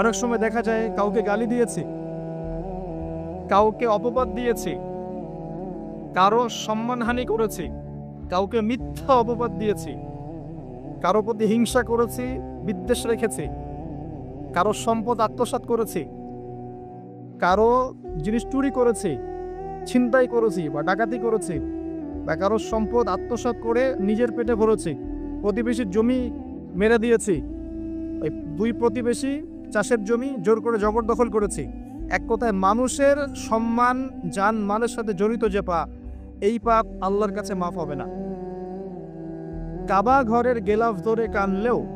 অনেক সময় দেখা যায় কাউকে গালি দিয়েছি, কাউকে অপবাদ দিয়েছি, কারও সম্মানহানি করেছি, কাউকে মিথ্যা অপবাদ দিয়েছি, কারও প্রতি হিংসা করেছি, বিদ্বেষ রেখেছি, কারও সম্পদ আত্মসাৎ করেছি, কারও জিনিস চুরি করেছি, ছিনতাই করেছি বা ডাকাতি করেছি, বা কারও সম্পদ আত্মসাৎ করে নিজের পেটে ভরেছি, প্রতিবেশীর জমি মেরে দিয়েছি দুই প্রতিবেশী চাষের জমি জোর করে জবরদখল করেছি। এক কথায় মানুষের সম্মান, যান মানের সাথে জড়িত যে পাপ এই পাপ আল্লাহর কাছে মাফ হবে না। কাবা ঘরের গেলাফ ধরে কানলেও,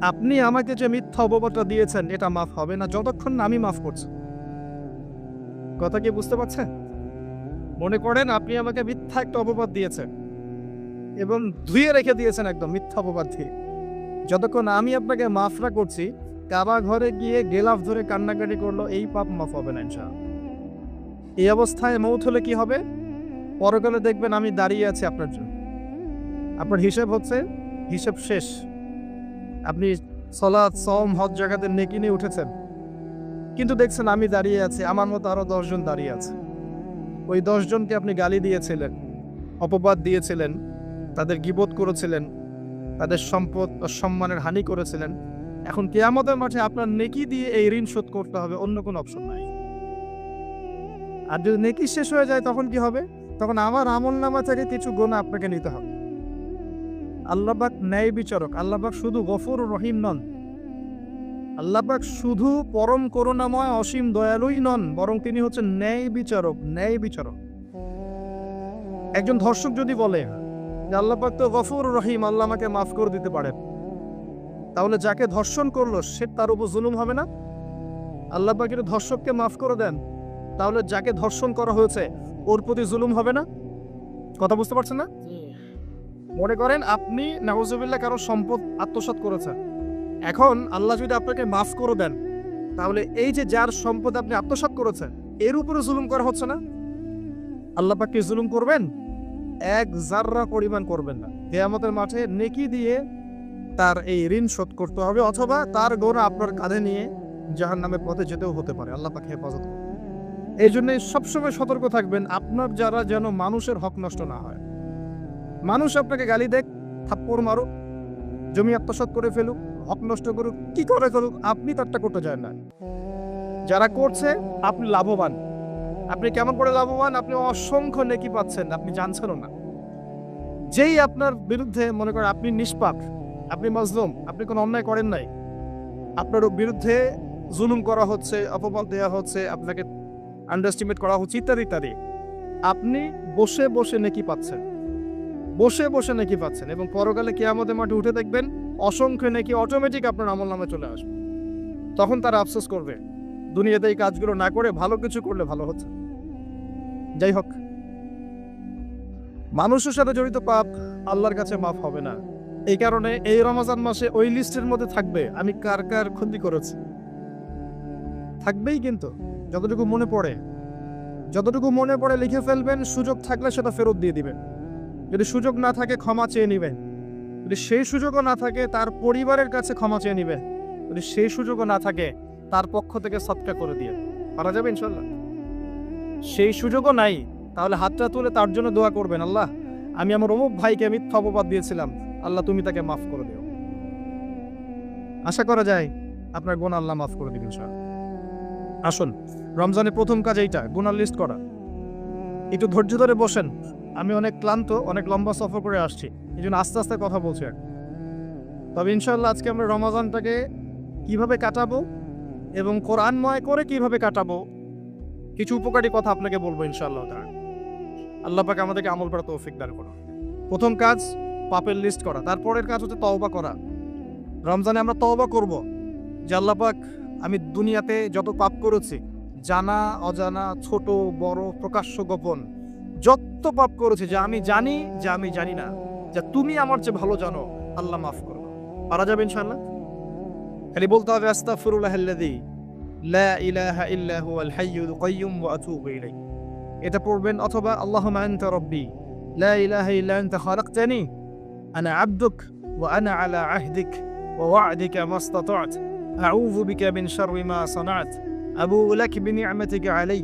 আপনি আমাকে যে মিথ্যা অপবাদটা দিয়েছেন, এটা মাফ হবে না, যতক্ষণ আমি মাফ করছি। কথা কি বুঝতে পারছেন? মনে করেন আপনি আমাকে মিথ্যা একটা অপবাদ দিয়েছেন। এবং ধুয়ে রেখে দিয়েছেন একদম মিথ্যা অপবাদ দিয়ে। যতক্ষণ আমি আপনাকে মাফ না করছি কাবা ঘরে গিয়ে গেলাফ ধরে কান্নাকাটি করল, এই পাপ মাফ হবে না ইনশাআল্লাহ এই অবস্থায় মৌত হলে কি হবে? পরকালে দেখবেন আমি দাঁড়িয়ে আছি আপনার জন্য। আপনার হিসেব হচ্ছে, হিসেব শেষ। আপনি সলাৎ সম হজ জায়গাতে নেকি নিয়ে উঠেছেন। কিন্তু দেখছেন আমি দাঁড়িয়ে আছি, আমার মতো আরও দশজন দাঁড়িয়ে আছে। ওই দশজনকে আপনি গালি দিয়েছিলেন, অপবাদ দিয়েছিলেন, তাদের গিবোধ করেছিলেন, তাদের সম্পদ ও সম্মানের হানি করেছিলেন। এখন কেয়ামতের মাঠে আপনার নেকি দিয়ে এই ঋণ শোধ করতে হবে, অন্য কোনো অপশন নাই। আর যদি নেকি শেষ হয়ে যায়, তখন কি হবে? তখন আমার আমল নামা থেকে কিছু গোনা আপনাকে নিতে হবে। আল্লাহবাক ন্যায় বিচারক আল্লাহবাক শুধু গফুর রহিম নন। আল্লাহবাক শুধু পরম করুণাময়, অসীম দয়ালুই নন, বরং তিনি হচ্ছেন ন্যায় বিচারক ন্যায় বিচারক। একজন ধর্ষক যদি বলে যে আল্লাহবাক তো গফুর রহিম, আল্লাহ আমাকে মাফ করে দিতে পারেন। তাহলে যাকে ধর্ষণ করল সে তার উপর জুলুম হবে না? আল্লাহ পাকের ধর্ষককে মাফ করে দেন। তাহলে যাকে ধর্ষণ করা হয়েছে ওর প্রতি জুলুম হবে না? কথা বুঝতে পারছেন না? মনে করেন আপনি নাউজুবিল্লাহ কারও সম্পদ আত্মসাৎ করেছেন। এখন আল্লাহ যদি আপনাকে মাফ করে দেন তাহলে এই যে যার সম্পদ আপনি আত্মসাৎ করেছেন এর উপরে জুলুম করা হচ্ছে না? আল্লাহ পাককে জুলুম করবেন? এক জাররা পরিমাণ করবেন না। কেয়ামতের মাঠে নেকি দিয়ে তার এই ঋণ শোধ করতে হবে অথবা তার গোনা আপনার কাঁধে নিয়ে জাহান নামের পথে যেতেও হতে পারে। আল্লাহ পাকে হেফাজত। এই জন্য সবসময় সতর্ক থাকবেন, আপনার যারা যেন মানুষের হক নষ্ট না হয়। মানুষ আপনাকে গালি দেখ থাপ্পড় মারুক, জমি আত্মসাৎ করে ফেলুক, হক নষ্ট করুক, কি করে করুক আপনি তারটা করতে যায় না। যারা করছে, আপনি লাভবান। আপনি কেমন করে লাভবান? আপনি অসংখ্য নেকি পাচ্ছেন, আপনি জানছেনও না। যেই আপনার বিরুদ্ধে মনে করেন আপনি নিষ্পাপ আপনি মজলুম, আপনি কোনো অন্যায় করেন নাই। আপনার বিরুদ্ধে জুলুম করা হচ্ছে, অপমান দেওয়া হচ্ছে, আপনাকে আন্ডারস্টিমেট করা হচ্ছে, ইত্যাদি ইত্যাদি। আপনি বসে বসে নেকি পাচ্ছেন। বসে বসে নেকি পাচ্ছেন এবং পরকালে কেয়ামতের মাঠে উঠে দেখবেন, অসংখ্য নেকি অটোমেটিক আপনার আমল নামে চলে আসবে। তখন তারা আফসোস করবে, দুনিয়াতে এই কাজগুলো না করে ভালো কিছু করলে ভালো হচ্ছে। যাই হোক, মানুষের সাথে জড়িত পাপ আল্লাহর কাছে মাফ হবে না। এই কারণে এই রমজান মাসে ওই লিস্টের মধ্যে থাকবে, আমি কার কার ক্ষতি করেছি। থাকবেই কিন্তু, যতটুকু মনে পড়ে। যতটুকু মনে পড়ে লিখে ফেলবেন, সুযোগ থাকলে সেটা ফেরত দিয়ে দিবেন। যদি সুযোগ না থাকে, ক্ষমা চেয়ে নেবেন। যদি সেই সুযোগও না থাকে, তার পরিবারের কাছে ক্ষমা চেয়ে নেবেন। যদি সেই সুযোগও না থাকে, তার পক্ষ থেকে সৎকা করে দিয়ে। পারা যাবে ইনশাল্লাহ সেই সুযোগও নাই, তাহলে হাতটা তুলে তার জন্য দোয়া করবেন, আল্লাহ। আমি আমার অমুক ভাইকে মিথ্যা অপবাদ দিয়েছিলাম। আল্লাহ, তুমি তাকে মাফ করে দিও। আশা করা যায় আপনার গুণ আল্লাহ মাফ করে দিবেন স্যার আসুন, রমজানের প্রথম কাজ এইটা গুনার লিস্ট করা। একটু ধৈর্য ধরে বসেন। আমি অনেক ক্লান্ত, অনেক লম্বা সফর করে আসছি। এই জন্য আস্তে আস্তে কথা বলছি আর তবে ইনশাল্লাহ আজকে আমরা রমাজানটাকে কীভাবে কাটাবো এবং কোরআনময় করে কীভাবে কাটাবো, কিছু উপকারী কথা আপনাকে বলব ইনশাআল্লাহ তাআলা। আল্লাহ পাক আমাদেরকে আমল করা তৌফিক দান করো প্রথম কাজ পাপের লিস্ট করা। তারপরের কাজ হচ্ছে তওবা করা। রমজানে আমরা তওবা করব। যে আল্লাহ পাক, আমি দুনিয়াতে যত পাপ করেছি, জানা, অজানা, ছোট, বড়, প্রকাশ্য গোপন, যত পাপ করেছি, যা আমি জানি, যা আমি জানি না, যা তুমি আমার চেয়ে ভালো জানো, আল্লাহ মাফ করো। পারা যাবে ইনশাআল্লাহ? খালি বলতে হবে আল্লাযী লা এটা পড়বেন, অথবা আল্লাহুম্মা আনতা রাব্বি, লা ইলাহা ইল্লা খালাকতানি ওয়া আনা আলা আহদিক ওয়া ওয়া'দিকা মাস্তাতা'ত আউযু বিকা মিন শাররি মা সানাত আবুউ লাক বিনি'মাতিকা আলাই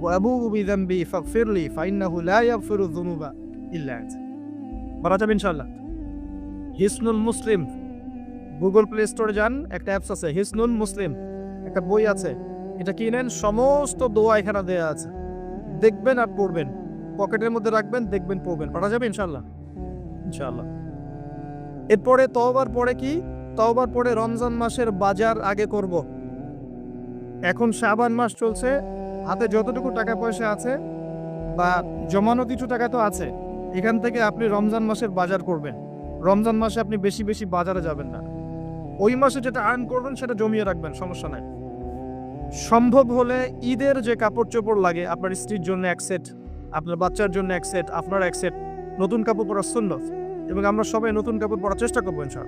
ওয়া আবুউ বিযামবি ফাগফিরলি ফাইন্নাহু লা ইয়াগফিরু যুনুবা ইল্লা আনতা বলা যাবে ইনশাআল্লাহ হিসনুল মুসলিম। গুগল প্লে স্টোরে যান, একটা অ্যাপস আছে, হিসনুল মুসলিম। একটা বই আছে, এটা কিনেন সমস্ত দোয়া এখানে দেওয়া আছে। দেখবেন আর পড়বেন। পকেটের মধ্যে রাখবেন, দেখবেন, পড়বেন। পড়া যাবে ইনশাল্লাহ ইনশাল্লাহ এরপরে তওবার পরে কি? তওবার পরে রমজান মাসের বাজার আগে করব। এখন শাবান মাস চলছে, হাতে যতটুকু টাকা পয়সা আছে বা জমানো কিছু টাকা তো আছে, এখান থেকে আপনি রমজান মাসের বাজার করবেন। রমজান মাসে আপনি বেশি বেশি বাজারে যাবেন না। ওই মাসে যেটা আর্ন করবেন সেটা জমিয়ে রাখবেন, সমস্যা নাই। সম্ভব হলে ঈদের যে কাপড় চোপড় লাগে, আপনার স্ত্রীর জন্য এক সেট আপনার বাচ্চার জন্য এক সেট আপনার এক সেট নতুন কাপড় পরার সুন্নত। এবং আমরা সবাই নতুন কাপড় পরার চেষ্টা করবেন স্যার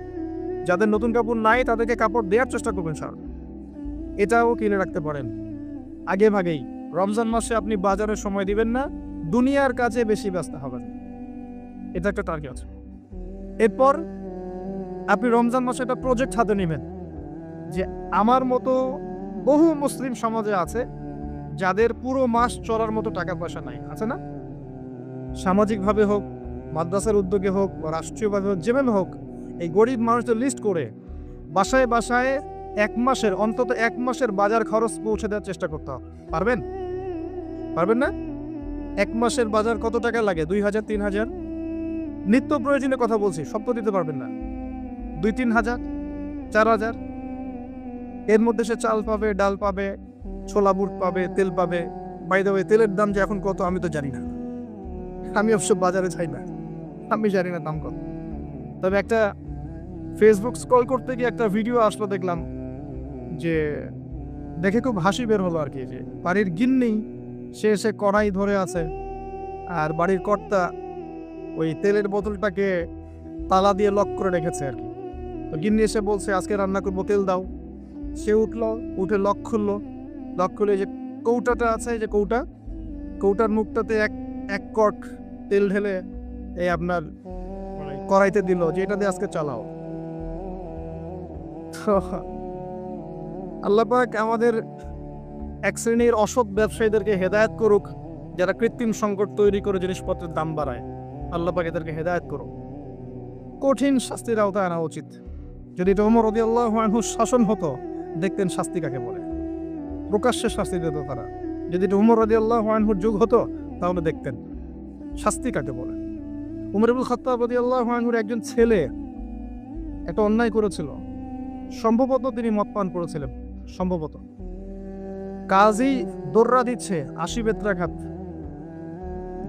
যাদের নতুন কাপড় নাই, তাদেরকে কাপড় দেওয়ার চেষ্টা করবেন স্যার এটাও কিনে রাখতে পারেন। আগে ভাগেই। রমজান মাসে আপনি বাজারে সময় দিবেন না, দুনিয়ার কাজে বেশি ব্যস্ত হবেন। এটা একটা টার্গেট এরপর আপনি রমজান মাসে একটা প্রজেক্ট হাতে নেবেন, যে আমার মতো বহু মুসলিম সমাজে আছে, যাদের পুরো মাস চলার মতো টাকা পয়সা নাই, আছে না? সামাজিকভাবে হোক মাদ্রাসার উদ্যোগে হোক বা রাষ্ট্রীয়ভাবে হোক, যেভাবে হোক, এই গরিব মানুষদের লিস্ট করে বাসায় বাসায় এক মাসের, অন্তত এক মাসের বাজার খরচ পৌঁছে দেওয়ার চেষ্টা করতে হবে। পারবেন? পারবেন না? এক মাসের বাজার কত টাকা লাগে? দুই হাজার, তিন হাজার? নিত্য প্রয়োজনীয় কথা বলছি, সব তো দিতে পারবেন না। দুই, তিন হাজার? চার হাজার? এর মধ্যে সে চাল পাবে, ডাল পাবে, ছোলা বুট পাবে, তেল পাবে। বাই দ্য তেলের দাম যে এখন কত, আমি তো জানি না। আমি অবশ্য বাজারে যাই না। আমি জানি না দাম কত তবে একটা ফেসবুক স্ক্রল করতে গিয়ে একটা ভিডিও আসলো দেখলাম যে দেখে খুব হাসি বের হলো আর কি, যে বাড়ির গিন্নি, সে এসে কড়াই ধরে আছে আর বাড়ির কর্তা ওই তেলের বোতলটাকে তালা দিয়ে লক করে রেখেছে আর কি। তো গিন্নি এসে বলছে, আজকে রান্না করব, তেল দাও। সে উঠল, উঠে লক খুললো। লক খুলে যে কৌটাটা আছে যে কৌটা, কৌটার মুখটাতে এক এক কট তেল ঢেলে এই আপনার করাইতে দিল যে এটা দিয়ে আজকে চালাও। আল্লাহ পাক আমাদের এক শ্রেণির অসৎ ব্যবসায়ীদেরকে হেদায়েত করুক, যারা কৃত্রিম সংকট তৈরি করে জিনিসপত্রের দাম বাড়ায়। আল্লাহ পাক এদেরকে হেদায়েত করুক। কঠিন শাস্তির আওতায় আনা উচিত। যদি এটা ওমর রদি আল্লাহ শাসন হতো, দেখতেন শাস্তি কাকে বলে? প্রকাশ্যে শাস্তি দিত তারা। যদি এটা উমর রদি আল্লাহ যুগ হতো, তাহলে দেখতেন। শাস্তি কাকে বলে? উমর আবুল খত্তাব রদি আল্লাহ আনহুর একজন ছেলে একটা অন্যায় করেছিল। সম্ভবত তিনি মদ পান করেছিলেন, সম্ভবত। কাজী দোররা দিচ্ছে আশি বেত্রাঘাত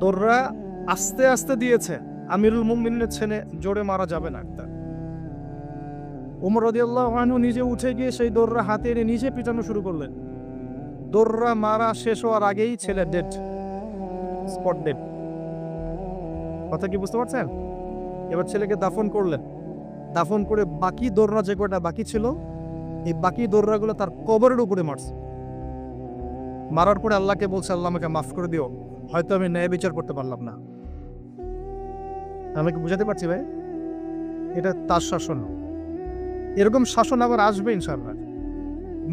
দোররা আস্তে আস্তে দিয়েছে, আমিরুল মুমিনের ছেলে জোরে মারা যাবে না একটা। উমর রদিয়াল্লাহ আনহু নিজে উঠে গিয়ে সেই দোররা হাতে এনে নিজে পিটানো শুরু করলেন। দোররা মারা শেষ হওয়ার আগেই ছেলে ডেট স্পট ডেড কথা কি বুঝতে পারছেন? এবার ছেলেকে দাফন করলেন। দাফন করে বাকি দোররা যে কটা বাকি ছিল, এই বাকি দোররাগুলো তার কবরের উপরে মারছে। মারার পরে আল্লাহকে বলছে, আল্লাহ আমাকে মাফ করে দিও। হয়তো আমি ন্যায় বিচার করতে পারলাম না। আমাকে বুঝাতে পারছি ভাই? এটা তার শাসন। এরকম শাসন আবার আসবে ইনশাআল্লাহ।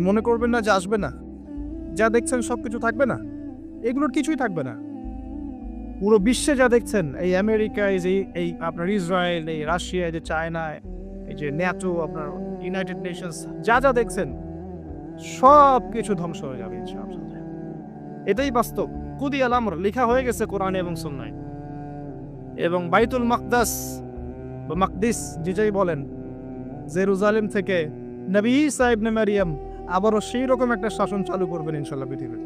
মনে করবেন না যে আসবে না। যা দেখছেন সব কিছু থাকবে না। এগুলোর কিছুই থাকবে না। পুরো বিশ্বে যা দেখছেন, এই আমেরিকা, এই যে, এই আপনার ইসরায়েল, এই রাশিয়া, এই যে চায়না, এই যে ন্যাটো, আপনার ইউনাইটেড নেশনস, যা যা দেখছেন সব কিছু ধ্বংস হয়ে যাবে এটাই বাস্তব। কুদি আলামর লেখা হয়ে গেছে কোরআনে এবং সুন্নায়। এবং বাইতুল মাকদাস বা মাকদিস, যেটাই বলেন, জেরুজালেম থেকে নবী সাহেব নে মারিয়াম আবারও সেই রকম একটা শাসন চালু করবেন ইনশাল্লাহ পৃথিবীর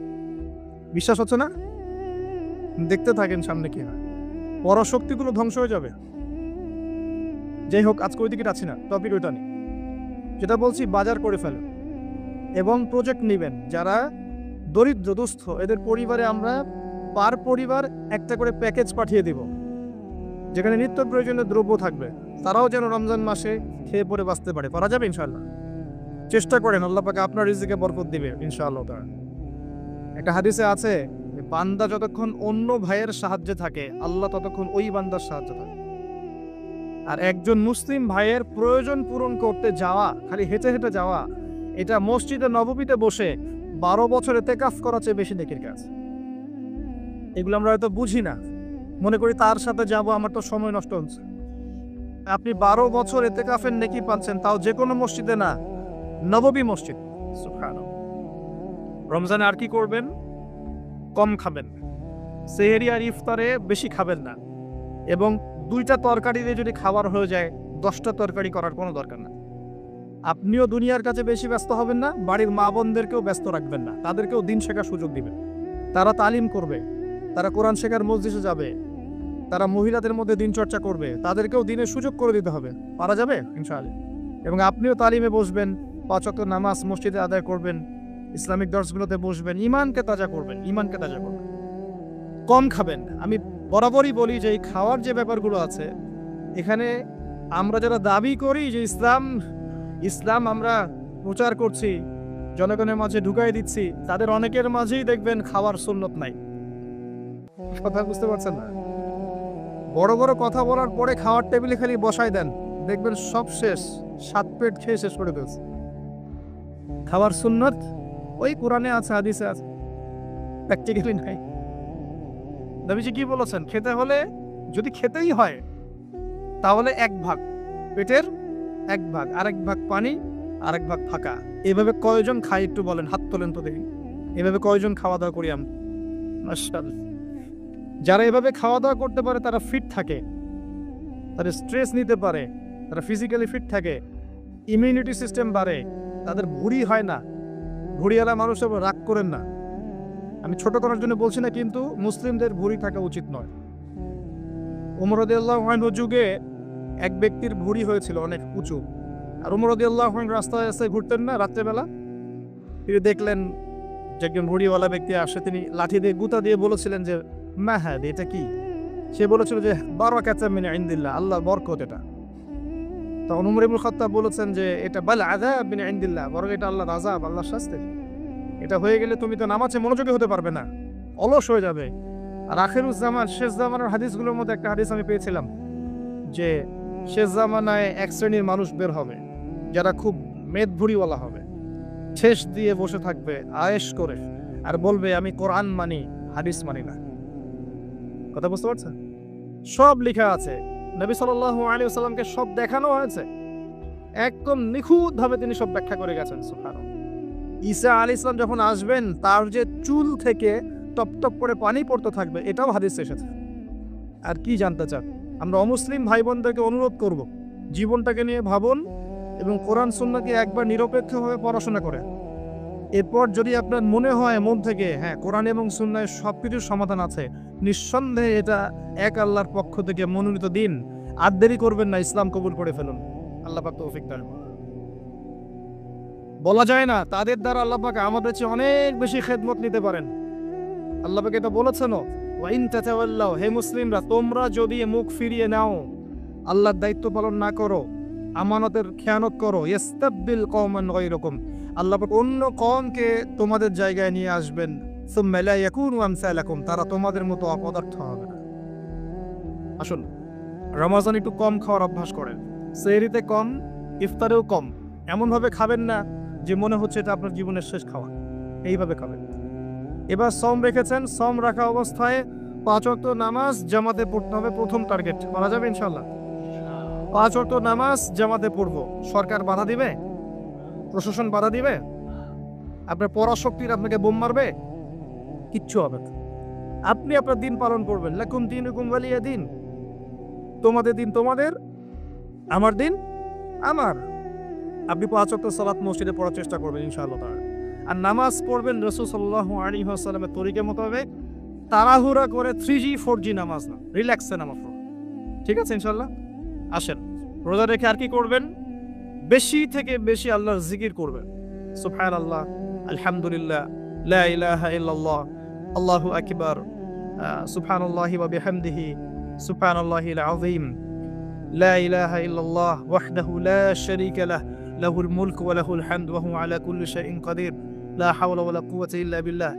বিশ্বাস হচ্ছে না? দেখতে থাকেন সামনে কি হয়। পরাশক্তিগুলো ধ্বংস হয়ে যাবে। যাই হোক, আজকে ওই দিকে আছি না। টপিক ওইটা নেই। যেটা বলছি, বাজার করে ফেলেন এবং প্রজেক্ট নেবেন। যারা দরিদ্র, দুস্থ, এদের পরিবারে আমরা পার পরিবার একটা করে প্যাকেজ পাঠিয়ে দিব। যেখানে নিত্য প্রয়োজনীয় দ্রব্য থাকবে। তারাও যেন রমজান মাসে খেয়ে পরে বাঁচতে পারে। পারা যাবে ইনশাল্লাহ চেষ্টা করেন, আল্লাহ পাকে আপনার রিজিকে বরকত দিবে ইনশাআল্লাহ তার একটা হাদিসে আছে বান্দা যতক্ষণ অন্য ভাইয়ের সাহায্যে থাকে, আল্লাহ ততক্ষণ ওই বান্দার সাহায্য থাকে। আর একজন মুসলিম ভাইয়ের প্রয়োজন পূরণ করতে যাওয়া, খালি হেঁটে হেঁটে যাওয়া, এটা মসজিদে নববীতে বসে বারো বছরে তেকাফ করা চেয়ে বেশি নেকির কাজ। এগুলো আমরা হয়তো বুঝি না। মনে করি তার সাথে যাব, আমার তো সময় নষ্ট হচ্ছে। আপনি বারো বছর এতে কাফের নেকি পাচ্ছেন, তাও যে কোনো মসজিদে না, নববী মসজিদ। রমজানে আর কি করবেন? কম খাবেন। সেহেরি আর ইফতারে বেশি খাবেন না। এবং দুইটা তরকারি দিয়ে যদি খাবার হয়ে যায়, দশটা তরকারি করার কোনো দরকার না। আপনিও দুনিয়ার কাছে বেশি ব্যস্ত হবেন না, বাড়ির মা বোনদেরকেও ব্যস্ত রাখবেন না। তাদেরকেও দিন শেখার সুযোগ দিবেন। তারা তালিম করবে, তারা কোরআন শেখার মসজিদে যাবে, তারা মহিলাদের মধ্যে দিন চর্চা করবে, তাদেরকেও দিনের সুযোগ করে দিতে হবে। পারা যাবে? ইনশাআল্লাহ। এবং আপনিও তালিমে বসবেন, পাঁচ ওয়াক্ত নামাজ মসজিদে আদায় করবেন ইসলামিক দর্শগুলোতে বসবেন ইমানকে তাজা করবেন ইমানকে তাজা করবেন। কম খাবেন আমি বরাবরই বলি যে এই খাওয়ার যে ব্যাপারগুলো আছে, এখানে আমরা যারা দাবি করি যে ইসলাম ইসলাম আমরা প্রচার করছি, জনগণের মাঝে ঢুকাই দিচ্ছি, তাদের অনেকের মাঝেই দেখবেন খাওয়ার সুন্নত নাই। কথা বুঝতে পারছেন না? বড় বড় কথা বলার পরে খাওয়ার টেবিলে খালি বসাই দেন। দেখবেন সব শেষ, সাত পেট খেয়ে শেষ করে দিয়েছে খাওয়ার সুন্নত ওই কোরআনে আছে, হাদিসে আছে। প্র্যাকটিক্যালি নাই। নবীজি কি বলেছেন? খেতে হলে, যদি খেতেই হয়, তাহলে এক ভাগ পেটের এক ভাগ, আরেক ভাগ পানি, আরেক ভাগ ফাঁকা এভাবে কয়জন খাই একটু বলেন, হাত তোলেন তো দেখি। এভাবে কয়জন খাওয়া দাওয়া করি আমি যারা এভাবে খাওয়া দাওয়া করতে পারে, তারা ফিট থাকে। তারা স্ট্রেস নিতে পারে। তারা ফিজিক্যালি ফিট থাকে। ইমিউনিটি সিস্টেম বাড়ে। তাদের ভুঁড়ি হয় না। ভুঁড়িওয়ালা মানুষ রাগ করেন না। আমি ছোট করার জন্য বলছি না, কিন্তু মুসলিমদের ভুঁড়ি থাকা উচিত নয়। উমরদুল্লাহ যুগে এক ব্যক্তির ভুঁড়ি হয়েছিল অনেক উঁচু। আর উমরদুল্লাহ রাস্তায় রাস্তায় ঘুরতেন না রাত্রেবেলা? তিনি দেখলেন যে একজন ভুঁড়িওয়ালা ব্যক্তি আসে, তিনি লাঠি দিয়ে গুতা দিয়ে বলেছিলেন যে, মাহাদ, এটা কি? সে বলেছিল যে বারো কাচা মিনে ইন্দিল্লা আল্লাহ বরকত এটা। ইবুল খত্তাব বলেছেন যে এটা বাল ইন্দিল্লা বরং এটা আল্লাহর আজাব আল্লাহর শাস্তি। এটা হয়ে গেলে তুমি তো নামাজে মনোযোগী হতে পারবে না, অলস হয়ে যাবে। আর শেষ হাদিসগুলোর মধ্যে একটা হাদিস আমি পেয়েছিলাম যে শেষ জামানায় এক শ্রেণির মানুষ বের হবে, যারা খুব মেদভুড়িওয়ালা হবে। শেষ দিয়ে বসে থাকবে, আয়েশ করে, আর বলবে, আমি কোরআন মানি, হাদিস মানি না। কথা বুঝতে পারছেন? সব লেখা আছে। নবী সাল্লাল্লাহু আলাইহি সাল্লামকে সব দেখানো হয়েছে। একদম নিখুঁতভাবে তিনি সব ব্যাখ্যা করে গেছেন, সুবহানাল্লাহ। ঈসা আলী ইসলাম যখন আসবেন, তার যে চুল থেকে টপ টপ করে পানি পড়তে থাকবে, এটাও হাদিস এসেছে। আর কি জানতে চান? আমরা অমুসলিম ভাই বোনদেরকে অনুরোধ করব, জীবনটাকে নিয়ে ভাবুন এবং কোরআন সুন্নাকে একবার নিরপেক্ষভাবে পড়াশোনা করে এরপর যদি আপনার মনে হয়, মন থেকে হ্যাঁ কোরআন এবং সুন্নায় সব কিছুর সমাধান আছে নিঃসন্দেহে এটা এক আল্লাহর পক্ষ থেকে মনোনীত দিন। আর দেরি করবেন না, ইসলাম কবুল করে ফেলুন। আল্লাহ পাক তৌফিক দান বলা যায় না, তাদের দ্বারা আল্লাহ পাক আমাদের চেয়ে অনেক বেশি খেদমত নিতে পারেন। আল্লাহ পাক এটা বলেছেন ওয়াইন তাতাওয়াল্লাও হে মুসলিমরা, তোমরা যদি মুখ ফিরিয়ে নাও, আল্লাহর দায়িত্ব পালন না করো, আমানতের খেয়ানত করো ইস্তাবদিল কওমান গায়রাকুম। আল্লাহ পাক অন্য কমকে তোমাদের জায়গায় নিয়ে আসবেন। সুম্মা লা আমসালাকুম তারা তোমাদের মতো আসুন, রমাজান একটু কম খাওয়ার অভ্যাস করেন। সেহরিতে কম, ইফতারেও কম। এমনভাবে খাবেন না যে মনে হচ্ছে এটা আপনার জীবনের শেষ খাওয়া। এইভাবে খাবেন। এবার সম রেখেছেন, সম রাখা অবস্থায় পাঁচ ওয়াক্ত নামাজ জামাতে পড়তে হবে প্রথম টার্গেট। করা যাবে ইনশাল্লাহ পাঁচ ওয়াক্ত নামাজ জামাতে পড়ব। সরকার বাধা দিবে? প্রশাসন বাধা দিবে? আপনার পরাশক্তির আপনাকে বোম মারবে? কিচ্ছু হবে না। আপনি আপনার দিন পালন করবেন। লাকুম দিন হুকুম ওয়ালিয়া দিন। তোমাদের দিন তোমাদের, আমার দিন আমার। আপনি পাঁচ সালাত মসজিদে পড়ার চেষ্টা করবেন ইনশাআল্লাহ তাআলা। আর নামাজ পড়বেন রসুল সাল্লাল্লাহু আলাইহি ওয়াসাল্লামের তরিকে মোতাবেক। তাড়াহুড়া করে থ্রি জি ফোর জি নামাজ না। রিল্যাক্সে নামাজ পড়ুন। ঠিক আছে ইনশাল্লাহ আসেন। রোজা রেখে আর কি করবেন? বেশি থেকে বেশি আল্লাহর জিকির করবেন। সুবহান আল্লাহ আলহামদুলিল্লাহ, লা ইলাহা ইল্লাল্লাহ। আল্লাহু আকবার। সুবহানাল্লাহি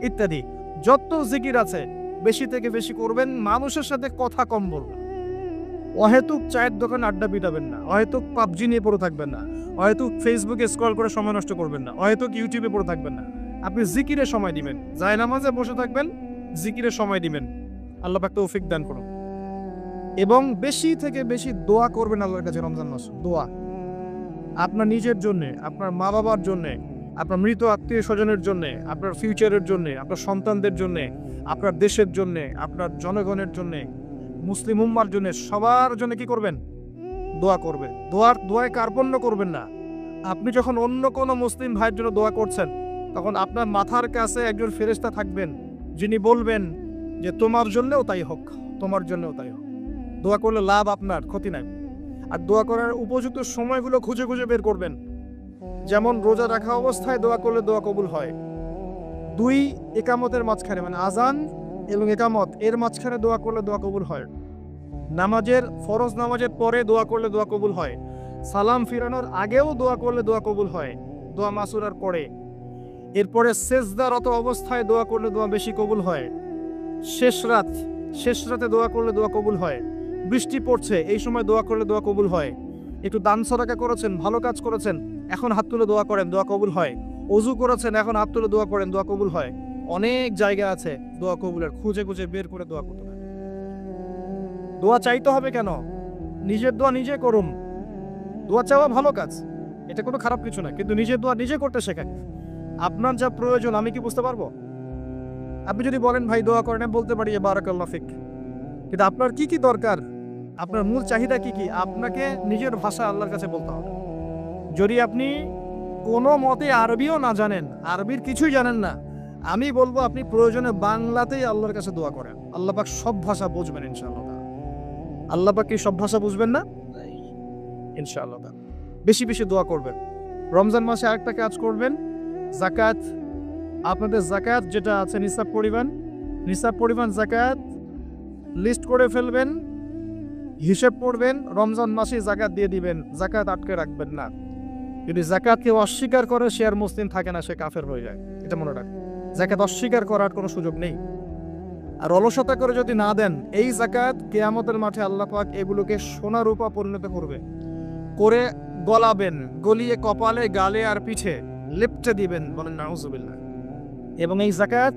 ইত্যাদি। যত জিকির আছে, বেশি থেকে বেশি করবেন, মানুষের সাথে কথা কম বলবেন। অহেতুক চায়ের দোকানে আড্ডা পিটাবেন না, অহেতুক পাবজি নিয়ে পড়ে থাকবেন না, অহেতুক ফেসবুকে স্ক্রল করে সময় নষ্ট করবেন না, অহেতুক ইউটিউবে পড়ে থাকবেন না। আপনি জিকিরে সময় দিবেন। জায় নামাজে বসে থাকবেন জিকিরে সময় দিবেন। আল্লাহ পাক তৌফিক দান করুন। এবং বেশি থেকে বেশি দোয়া করবেন আল্লাহর কাছে রমজান মাস। দোয়া। আপনার নিজের জন্য, আপনার মা বাবার জন্য, আপনার মৃত আত্মীয় স্বজনের জন্য, আপনার ফিউচারের জন্য, আপনার সন্তানদের জন্য, আপনার দেশের জন্য, আপনার জনগণের জন্য, মুসলিম উম্মার জন্য, সবার জন্য কি করবেন? দোয়া করবেন। দোয়ার, দোয়ায় কার্পণ্য করবেন না। আপনি যখন অন্য কোনো মুসলিম ভাইয়ের জন্য দোয়া করছেন তখন আপনার মাথার কাছে একজন ফেরেশতা থাকবেন, যিনি বলবেন যে, তোমার জন্যও তাই হোক, তোমার জন্যও তাই হোক। দোয়া করলে লাভ আপনার, ক্ষতি নাই। আর দোয়া করার উপযুক্ত সময়গুলো খুঁজে খুঁজে বের করবেন। যেমন রোজা রাখা অবস্থায় দোয়া করলে দোয়া কবুল হয়। দুই, একামতের মাঝখানে মানে আজান এবং একামত, এর মাঝখানে দোয়া করলে দোয়া কবুল হয়। নামাজের, ফরজ নামাজের পরে দোয়া করলে দোয়া কবুল হয়। সালাম ফিরানোর আগেও দোয়া করলে দোয়া কবুল হয়। দোয়া মাসুরার পরে। এরপরে সেজদারত অবস্থায় দোয়া করলে দোয়া বেশি কবুল হয়। শেষ রাত, শেষ রাতে দোয়া করলে দোয়া কবুল হয়। বৃষ্টি পড়ছে, এই সময় দোয়া করলে দোয়া কবুল হয়। একটু দান সদাকা করেছেন, ভালো কাজ করেছেন, এখন হাত তুলে দোয়া করেন, দোয়া কবুল হয়। অজু করেছেন, এখন হাত তুলে দোয়া করেন, দোয়া কবুল হয়। অনেক জায়গা আছে দোয়া কবুলের, খুঁজে খুঁজে বের করে দোয়া করতে হবে দোয়া চাইতে হবে কেন? নিজের দোয়া নিজে করুন। দোয়া চাওয়া ভালো কাজ। এটা কোনো খারাপ কিছু না, কিন্তু নিজের দোয়া নিজে করতে শেখায়। আপনার যা প্রয়োজন, আমি কি বুঝতে পারব? আপনি যদি বলেন, ভাই, দোয়া করেন বলতে পারি বারাকাল্লাহ ফিক। কিন্তু আপনার কি কি দরকার? আপনার মূল চাহিদা কি কি? আপনাকে নিজের ভাষা আল্লাহর কাছে বলতে হবে। যদি আপনি কোনো মতে আরবিও না জানেন, আরবির কিছুই জানেন না, আমি বলব আপনি প্রয়োজনে বাংলাতেই আল্লাহর কাছে দোয়া করেন। আল্লাহ পাক সব ভাষা বুঝবেন, ইনশাআল্লাহ আল্লাহ পাক কি সব ভাষা বুঝবেন না? ইনশাআল্লাহ বেশি বেশি দোয়া করবেন। রমজান মাসে আরেকটা কাজ করবেন জাকাত। আপনাদের জাকাত যেটা আছে, নিসাব পরিমাণ নিসাব পরিমাণ জাকাত লিস্ট করে ফেলবেন, হিসেব করবেন, রমজান মাসে জাকাত দিয়ে দিবেন, জাকাত আটকে রাখবেন না। যদি জাকাত কেউ অস্বীকার করে, সে আর মুসলিম থাকে না, সে কাফের হয়ে যায়। এটা মনে রাখ জাকাত অস্বীকার করার কোনো সুযোগ নেই। আর অলসতা করে যদি না দেন, এই জাকাত কেয়ামতের মাঠে আল্লাহ পাক এগুলোকে সোনা রূপা পরিণত করবে। করে গলাবেন, গলিয়ে কপালে, গালে আর পিঠে। লেপটে দিবেন বলেন, নাউজুবিল্লাহ। এবং এই জাকাত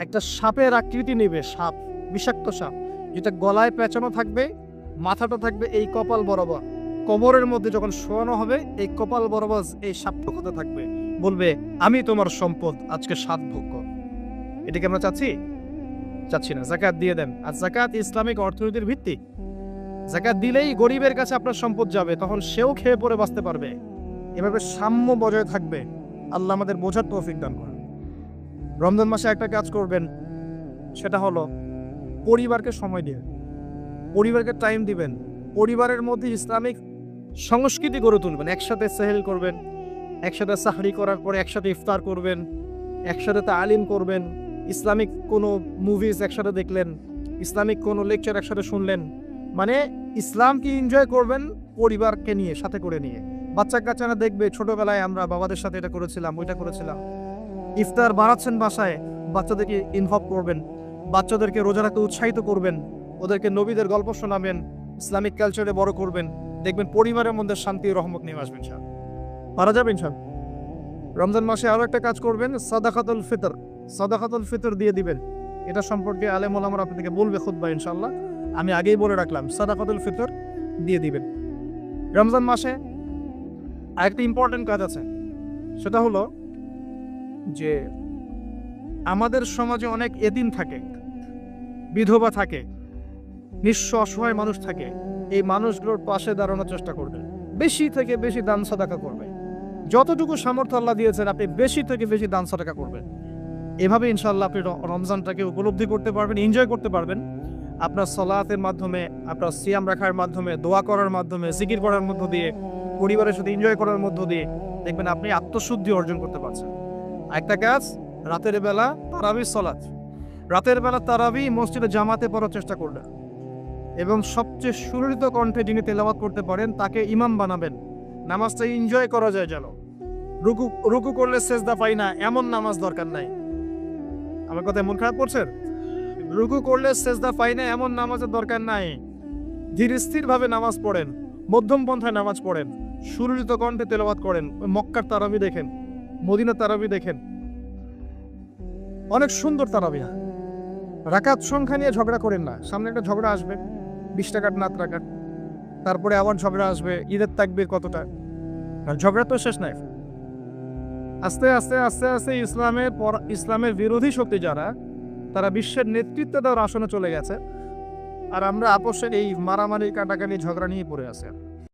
একটা সাপের আকৃতি নেবে, সাপ, বিষাক্ত সাপ, যেটা গলায় পেঁচানো থাকবে, মাথাটা থাকবে এই কপাল বরাবর। কোমরের মধ্যে যখন শোয়ানো হবে, এই কপাল বরাবর এই সাপটা থাকবে? বলবে, আমি তোমার সম্পদ, আজকে সাত ভোগ কর এটাকে আমরা চাচ্ছি? চাচ্ছি না জাকাত দিয়ে দেন। আর জাকাত ইসলামিক অর্থনীতির ভিত্তি। জাকাত দিলেই গরিবের কাছে আপনার সম্পদ যাবে, তখন সেও খেয়ে পরে বাঁচতে পারবে। এভাবে সাম্য বজায় থাকবে। আল্লাহ আমাদের বোঝার তৌফিক দান করেন। রমজান মাসে একটা কাজ করবেন, সেটা হলো পরিবারকে সময় দিয়ে। পরিবারকে টাইম দিবেন। পরিবারের মধ্যে ইসলামিক সংস্কৃতি গড়ে তুলবেন। একসাথে সেহেল করবেন, একসাথে সাহরি করার পরে একসাথে ইফতার করবেন, একসাথে তালিম করবেন। ইসলামিক কোনো মুভিজ একসাথে দেখলেন, ইসলামিক কোনো লেকচার একসাথে শুনলেন। মানে ইসলামকে এনজয় করবেন পরিবারকে নিয়ে, সাথে করে নিয়ে। বাচ্চা কাচ্চারা দেখবে, ছোটবেলায় আমরা বাবাদের সাথে এটা করেছিলাম, ওইটা করেছিলাম। ইফতার বাড়াচ্ছেন বাসায়, বাচ্চাদেরকে ইনভলভ করবেন, বাচ্চাদেরকে রোজা রাখতে উৎসাহিত করবেন, ওদেরকে নবীদের গল্প শোনাবেন, ইসলামিক কালচারে বড় করবেন, দেখবেন পরিবারের মধ্যে শান্তি রহমত নিয়ে আসবেন সব পারা যাবেন সব রমজান মাসে আরও একটা কাজ করবেন, সাদাকাতুল ফিতর সাদাকাতুল ফিতর দিয়ে দিবেন। এটা সম্পর্কে আলেম ওলামার আপনাদেরকে বলবে খুদ্া ইনশাল্লাহ আমি আগেই বলে রাখলাম, সাদাকাতুল ফিতর দিয়ে দিবেন। রমজান মাসে আরেকটা ইম্পর্টেন্ট কাজ আছে। সেটা হলো যে আমাদের সমাজে অনেক এদিন থাকে, বিধবা থাকে, নিঃস্ব অসহায় মানুষ থাকে, এই মানুষগুলোর পাশে দাঁড়ানোর চেষ্টা করবে। বেশি থেকে বেশি দান সাদাকা করবে। যতটুকু সামর্থ্য আল্লাহ দিয়েছেন, আপনি বেশি থেকে বেশি দান সাদাকা করবেন। এভাবে ইনশাল্লাহ আপনি রমজানটাকে উপলব্ধি করতে পারবেন এনজয় করতে পারবেন। আপনার সলাতের মাধ্যমে, আপনার সিয়াম রাখার মাধ্যমে, দোয়া করার মাধ্যমে, জিকির করার মধ্য দিয়ে পরিবারের সাথে এনজয় করার মধ্য দিয়ে দেখবেন আপনি আত্মশুদ্ধি অর্জন করতে পারছেন। একটা কাজ, রাতের বেলা তারাবি সলাৎ। রাতের বেলা তারাবি মসজিদে জামাতে পড়ার চেষ্টা করলেন এবং সবচেয়ে সুরিত কণ্ঠে যিনি তেলাওয়াত করতে পারেন, তাকে ইমাম বানাবেন। নামাজটা এনজয় করা যায় যেন। রুকু রুকু করলে সেজদা পাই না, এমন নামাজ দরকার নাই। আমার কথায় মন খারাপ করছেন রুকু করলে সেজদা পাই না, এমন নামাজের দরকার নাই। ধীর স্থির ভাবে নামাজ পড়েন, মধ্যম পন্থায় নামাজ পড়েন। সুরলিত কণ্ঠে তেলাওয়াত করেন মক্কার তারাবি দেখেন মদিনা তারাবি দেখেন। অনেক সুন্দর তারাবি রাকাত সংখ্যা নিয়ে ঝগড়া করেন না। সামনে একটা ঝগড়া আসবে, বিশ টাকার নাত রাকাত। তারপরে আবার ঝগড়া আসবে, ঈদের তাকবির কতটা। আর ঝগড়া তো শেষ নাই। আস্তে আস্তে আস্তে আস্তে ইসলামের পর, ইসলামের বিরোধী শক্তি যারা, তারা বিশ্বের নেতৃত্ব দেওয়ার আসনে চলে গেছে। আর আমরা আপোষের এই মারামারি, কাটাকাটি, ঝগড়া নিয়ে পড়ে আছে।